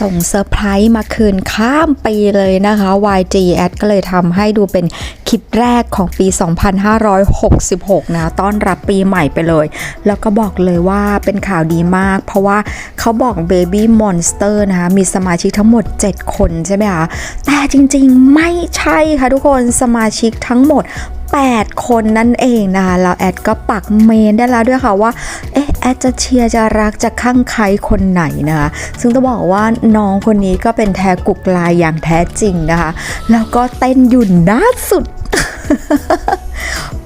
ส่งเซอร์ไพรส์มาคืนข้ามปีเลยนะคะ YG Ad ก็เลยทำให้ดูเป็นคลิปแรกของปี 2566 นะ ต้อนรับปีใหม่ไปเลย แล้วก็บอกเลยว่าเป็นข่าวดีมาก เพราะว่าเขาบอก Baby Monster นะคะมีสมาชิกทั้งหมด 7 คนใช่ไหมคะแต่จริงๆไม่ใช่ค่ะทุกคนสมาชิกทั้งหมด 8 คนนั่นเองนะคะแล้วแอดก็ปักเมนได้แล้วด้วยค่ะว่า เอ๊ะ แอดจะเชียร์จะรักจะข้างใครคนไหนนะคะ ซึ่งต้องบอกว่าน้องคนนี้ก็เป็นแทกุกลายอย่างแท้จริงนะคะ แล้วก็เต้นหยุ่นน่าสุด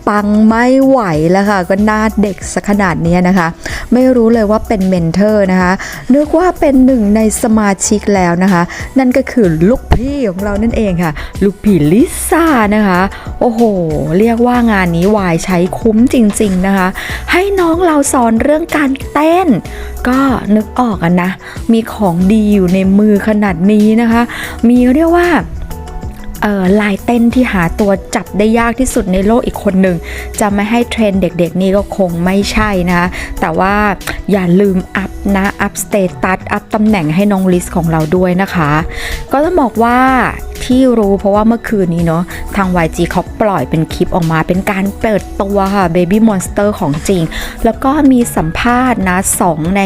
ปังไม่ไหวแล้วค่ะ ก็หน้าเด็กสักขนาดนี้นะคะ ไม่รู้เลยว่าเป็นเมนเทอร์นะคะนึกว่าเป็นหนึ่งในสมาชิกแล้วนะคะ นั่นก็คือลูกพี่ของเรานั่นเองค่ะ ลูกพี่ลิซ่านะคะ โอ้โห เรียกว่างานนี้วายใช้คุ้มจริง ๆนะคะ ให้น้องเราสอนเรื่องการเต้น ก็นึกออกกันนะ มีของดีอยู่ในมือขนาดนี้นะคะ มีเรียกว่า ลายเต้นที่หาตัวจับได้ยากที่สุดในโลกอีกคนหนึ่ง จะไม่ให้เทรนเด็กๆนี่ก็คงไม่ใช่นะคะแต่ว่าอย่าลืมอัพนะอัพสเตตัสอัพตำแหน่งให้น้องลิสของเราด้วยนะคะ ก็ต้องบอกว่าที่รู้เพราะว่าเมื่อคืนนี้เนาะทาง YG เขาปล่อยเป็นคลิปออกมา เป็นการเปิดตัวค่ะ Baby Monster ของจริง แล้วก็มีสัมภาษณ์นะ2ใน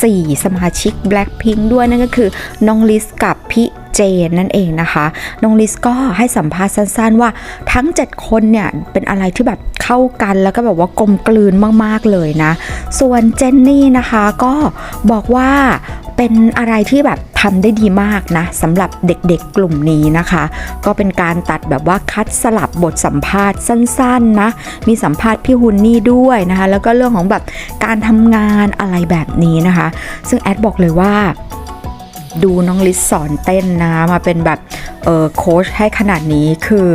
4 สมาชิก Blackpink ด้วยนั่นก็คือน้องลิสกับพี่ เจนนั่นเองนะคะน้องลิสก็ให้สัมภาษณ์สั้นๆว่าทั้ง 7 คนเนี่ยเป็นอะไรที่แบบเข้ากันแล้วก็แบบว่ากลมกลืนมากๆเลยนะ ส่วนเจนนี่นะคะก็บอกว่าเป็นอะไรที่แบบทำได้ดีมากนะสำหรับเด็กๆกลุ่มนี้นะคะ ก็เป็นการตัดแบบว่าคัดสลับบทสัมภาษณ์สั้นๆนะมีสัมภาษณ์พี่ฮุนนี่ด้วยนะคะ แล้วก็เรื่องของแบบการทำงานอะไรแบบนี้นะคะ ซึ่งแอดบอกเลยว่า ดูน้องลิซสอนเต้นนะ มาเป็นแบบเออโค้ชให้ขนาดนี้คือ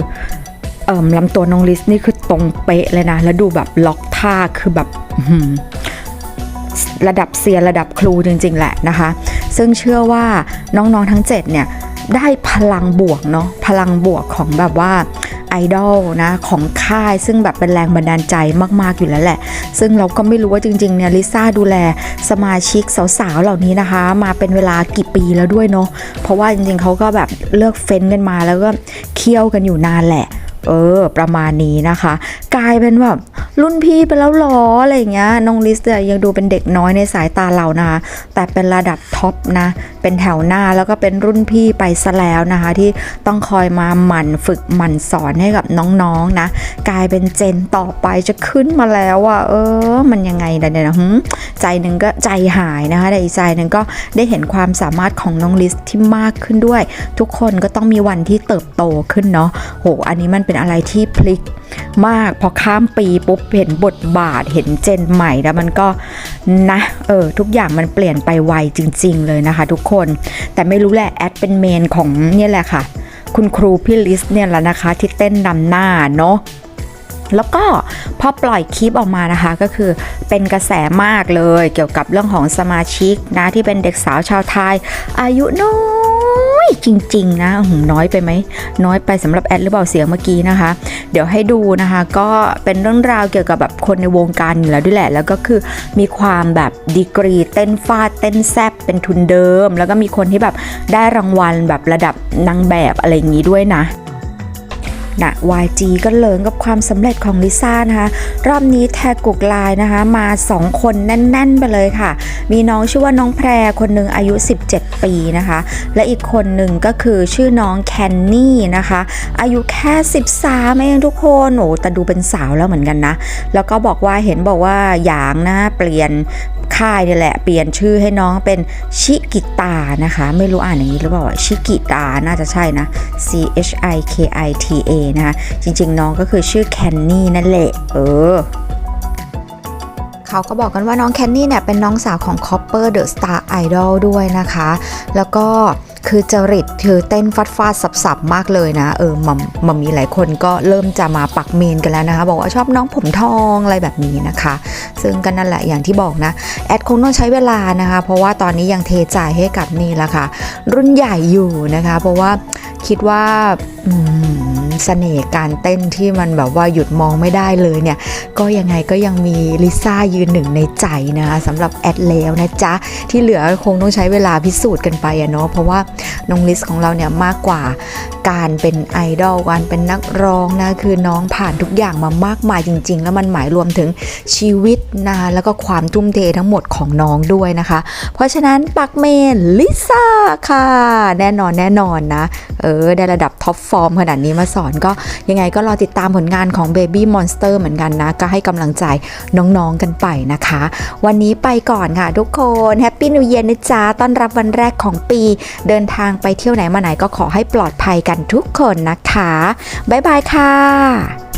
เอ่มลำตัวน้องลิซนี่คือตรงเป๊ะเลยนะ แล้วดูแบบล็อกท่าคือแบบระดับเซียนระดับครูจริง ๆ แหละนะคะ ซึ่งเชื่อว่าน้องๆทั้ง 7 เนี่ย ได้พลังบวกเนาะพลังบวกของแบบว่า ไอดอลนะของค่ายซึ่งแบบเป็นแรงบันดาลใจมากๆอยู่แล้วแหละ ซึ่งเราก็ไม่รู้ว่าจริงๆเนี่ยลิซ่าดูแลสมาชิกสาวๆเหล่านี้นะคะ มาเป็นเวลากี่ปีแล้วด้วยเนาะเพราะว่าจริงๆเขาก็แบบเลือกเฟ้นกันมาแล้วก็เคี่ยวกันอยู่นานแหละ เออ ประมาณนี้นะคะ กลายเป็นแบบรุ่นพี่ไปแล้วหรออะไรอย่างเงี้ยน้องลิสเนี่ยยังดูเป็นเด็กน้อยในสายตาเรานะคะแต่เป็นระดับท็อปนะ เป็นแถวหน้าแล้วก็เป็นรุ่นพี่ไปซะแล้วนะคะ ที่ต้องคอยมาหมั่นฝึกหมั่นสอนให้กับน้องๆนะ กลายเป็นเจนต่อไปจะขึ้นมาแล้วอะ่ะเออ มันยังไงเนี่ยนะใจหนึ่งก็ใจหายนะคะแต่อีกใจหนึ่งก็ได้เห็นความสามารถของน้องลิสที่มากขึ้นด้วย ทุกคนก็ต้องมีวันที่เติบโตขึ้นเนาะโหอันนี้มันเป็นอะไรที่พลิก มากพอข้ามปีปุ๊บเห็นบทบาทเห็นเจนใหม่แล้วมันก็นะเออทุกอย่างมันเปลี่ยนไปไวจริง ๆ เลยนะคะทุกคนแต่ไม่รู้แหละแอดเป็นเมนของเนี่ยแหละค่ะ คุณครูพี่ลิสเนี่ยแหละนะคะที่เต้นนำหน้าเนาะแล้วก็พอปล่อยคลิปออกมานะคะก็คือเป็นกระแสมากเลยเกี่ยวกับเรื่องของสมาชิกนะที่เป็นเด็กสาวชาวไทย อายุน้อย จริง ๆ นะหืมน้อยไปไหมน้อยไปสำหรับแอดหรือเปล่าเสียงเมื่อกี้นะคะ เดี๋ยวให้ดูนะคะ ก็เป็นเรื่องราวเกี่ยวกับแบบคนในวงการอยู่แล้วด้วยแหละ แล้วก็คือมีความแบบดีกรีเต้นฟาดเต้นแซบเป็นทุนเดิม แล้วก็มีคนที่แบบได้รางวัลแบบระดับนางแบบอะไรอย่างนี้ด้วยนะ นะ YG ก็เลิงกับความสำเร็จของลิซ่านะคะ รอบนี้แทกกุกลายนะคะ มา 2 คนแน่น ๆ ไปเลยค่ะ มีน้องชื่อว่าน้องแพรคนหนึ่งอายุ 17 ปีนะคะ และอีกคนหนึ่งก็คือชื่อน้องแคนนี่นะคะ อายุแค่ 13เองทุกคนโอ้แต่ดูเป็นสาวแล้วเหมือนกันนะ แล้วก็บอกว่าเห็นบอกว่าหยางนะเปลี่ยน ค่ายนี่แหละ เปลี่ยนชื่อให้น้องเป็นชิกิตานะคะ ไม่รู้อ่านอย่างนี้หรือเปล่าชิกิตาน่าจะใช่นะ C H I K I T A นะคะจริงๆ น้องก็คือชื่อแคนนี่นั่นแหละเออเขาก็บอกกันว่าน้องแคนนี่เนี่ยเป็นน้องสาวของ Copper The Star Idol ด้วยนะคะ แล้วก็ คือจริตคือเต้นฟัดฟาดสับสับๆมากเลยนะ เออมัมมัมมีหลายคนก็เริ่มจะมาปักเมนกันแล้วนะคะ บอกว่าชอบน้องผมทองอะไรแบบนี้นะคะ ซึ่งก็นั่นแหละอย่างที่บอกนะ แอดคงต้องใช้เวลานะคะ เพราะว่าตอนนี้ยังเทใจให้กับนี่แหละค่ะ รุ่นใหญ่อยู่นะคะ เพราะว่าคิดว่าอืม เสน่ห์การเต้นที่มันแบบว่าหยุดมองไม่ได้เลยเนี่ย ก็ยังไงก็ยังมีลิซ่ายืนหนึ่งในใจนะคะสำหรับแอดแล้วนะจ๊ะ ที่เหลือคงต้องใช้เวลาพิสูจน์กันไปอะเนาะเพราะว่า น้องลิสของเราเนี่ยมากกว่าการเป็นไอดอลการเป็นนักร้องนะคือน้องผ่านทุกอย่างมามากมายจริง ๆ แล้วมันหมายรวมถึงชีวิตนะแล้วก็ความทุ่มเททั้งหมดของน้องด้วยนะคะ เพราะฉะนั้นปักเมนลิซ่าค่ะ แน่นอนแน่นอนนะเออได้ระดับท็อปฟอร์มขนาดนี้มาสอนก็ยังไงก็รอติดตามผลงานของ Baby Monster เหมือนกันนะ ก็ให้กำลังใจน้องๆกันไปนะคะ วันนี้ไปก่อนค่ะทุกคนแฮปปี้นิวเ a ียนะจ๊ะต้อนรับวันแรกของปีเดินทางไปเที่ยวไหนมาไหนก็ขอให้ปลอดภัยกันทุกคนนะคะ บ๊ายบายค่ะ